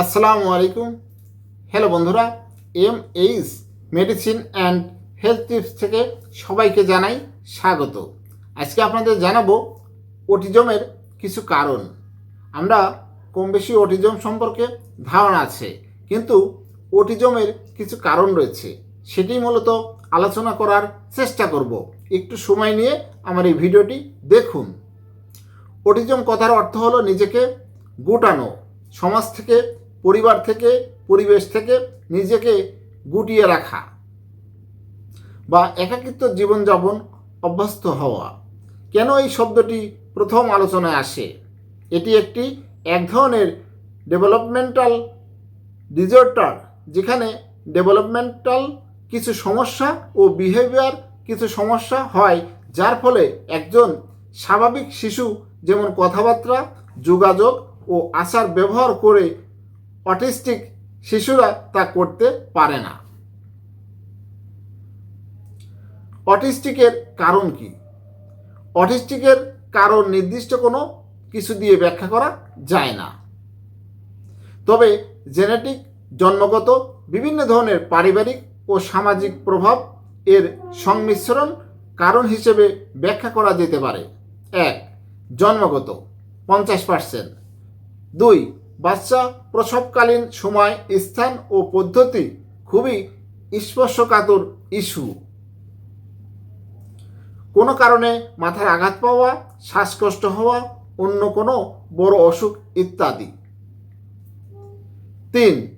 আসসালামু আলাইকুম। হ্যালো বন্ধুরা M H medicine and health tips থেকে সবাইকে জানাই স্বাগত। আজকে আপনাদের জানাব অটিজমের কিছু কারণ। আমরা কম বেশি অটিজম সম্পর্কে ধারণা আছে, কিন্তু অটিজমের কিছু কারণ রয়েছে, সেটি মূলত আলোচনা করার চেষ্টা করব। একটু সময় নিয়ে আমার এই ভিডিওটি দেখুন। অটিজম কথার অর্থ হলো নিজেকে গুটানো, সমাজ থেকে পরিবার থেকে, পরিবেশ থেকে নিজেকে গুটিয়ে রাখা বা একাকিত্ব জীবনযাপন অভ্যস্ত হওয়া। কেন এই শব্দটি প্রথম আলোচনায় আসে? এটি একটি এক ধরনের ডেভেলপমেন্টাল ডিজর্টার যেখানে ডেভেলপমেন্টাল কিছু সমস্যা ও বিহেভিয়ার কিছু সমস্যা হয়, যার ফলে একজন স্বাভাবিক শিশু যেমন কথাবার্তা, যোগাযোগ ও আচার ব্যবহার করে অটিস্টিক শিশুরা তা করতে পারে না। অটিস্টিকের কারণ কি? অটিস্টিকের কারণ নির্দিষ্ট কোনো কিছু দিয়ে ব্যাখ্যা করা যায় না। তবে জেনেটিক, জন্মগত, বিভিন্ন ধরনের পারিবারিক ও সামাজিক প্রভাব এর সংমিশ্রণ কারণ হিসেবে ব্যাখ্যা করা যেতে পারে। এক, জন্মগত, পঞ্চাশ পার্সেন্ট। দুই বাচ্চা প্রসবকালীন সময়, স্থান ও পদ্ধতি খুবই স্পর্শকাতর ইস্যু। কোনো কারণে মাথার আঘাত পাওয়া, শ্বাসকষ্ট হওয়া, অন্য কোনো বড় অসুখ ইত্যাদি। তিন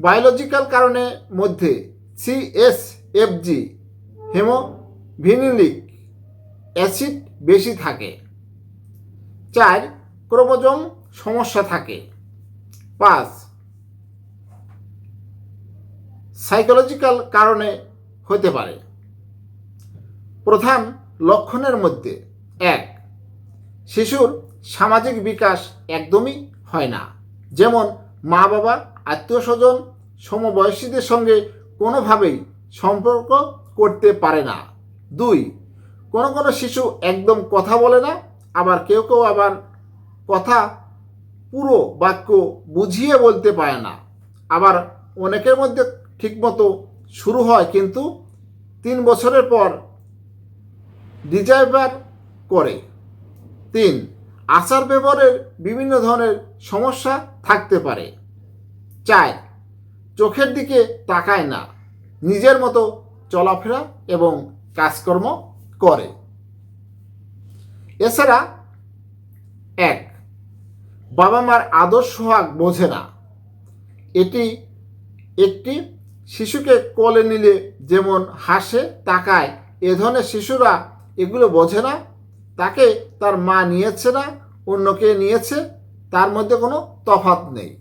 বায়োলজিক্যাল কারণে মধ্যে সিএসএফজি হেমোভিনিলিক অ্যাসিড বেশি থাকে। চার, ক্রোমোজোম সমস্যা থাকে। পাঁচ সাইকোলজিক্যাল কারণে হতে পারে। প্রধান লক্ষণের মধ্যে এক, শিশুর সামাজিক বিকাশ একদমই হয় না। যেমন মা বাবা, আত্মীয় স্বজন, সমবয়সীদের সঙ্গে কোনোভাবেই সম্পর্ক করতে পারে না। দুই, কোনো কোনো শিশু একদম কথা বলে না, আবার কেউ কেউ আবার কথা পুরো বাক্য বুঝিয়ে বলতে পারে না। আবার অনেকের মধ্যে ঠিকমতো শুরু হয় কিন্তু তিন বছরের পর ডিজাইভার করে। তিন, আচার ব্যবহারের বিভিন্ন ধরনের সমস্যা থাকতে পারে। চার, চোখের দিকে তাকায় না। নিজের মতো চলাফেরা এবং কাজকর্ম করে। এছাড়া বাবা মার আদর্শ সোহাগ বোঝে না। এটি একটি শিশুকে কোলে নিলে যেমন হাসে, তাকায়, এ ধরনের শিশুরা এগুলো বোঝে না। তাকে তার মা নিয়েছে না, অন্যকে নিয়েছে, তার মধ্যে কোনো তফাৎ নেই।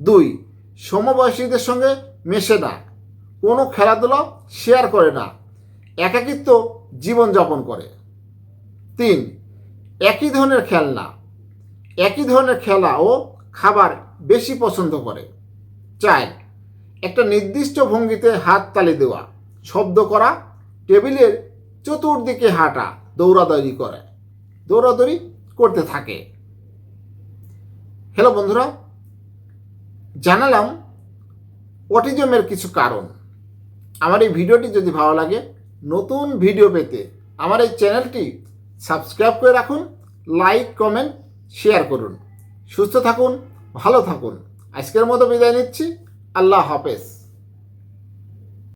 দুই, সমবয়সীদের সঙ্গে মেশে না। কোনো খেলাধুলা শেয়ার করে না। একাকিত্ব জীবনযাপন করে। তিন, একই ধরনের খেলনা। একই ধরনের খেলা ও খাবার বেশি পছন্দ করে। চার, একটা নির্দিষ্ট ভঙ্গিতে হাত তালি দেওয়া, শব্দ করা, টেবিলের চতুর্দিকে হাঁটা, দৌড়াদৌড়ি করে, দৌড়াদৌড়ি করতে থাকে। হ্যালো বন্ধুরা, জানালাম অটিজমের কিছু কারণ। আমার এই ভিডিওটি যদি ভালো লাগে, নতুন ভিডিও পেতে আমার এই চ্যানেলটি সাবস্ক্রাইব করে রাখুন, লাইক, কমেন্ট শেয়ার করুন। সুস্থ থাকুন ভালো থাকুন। আজকের মতো বিদায় নিচ্ছি। আল্লাহ হাফেজ।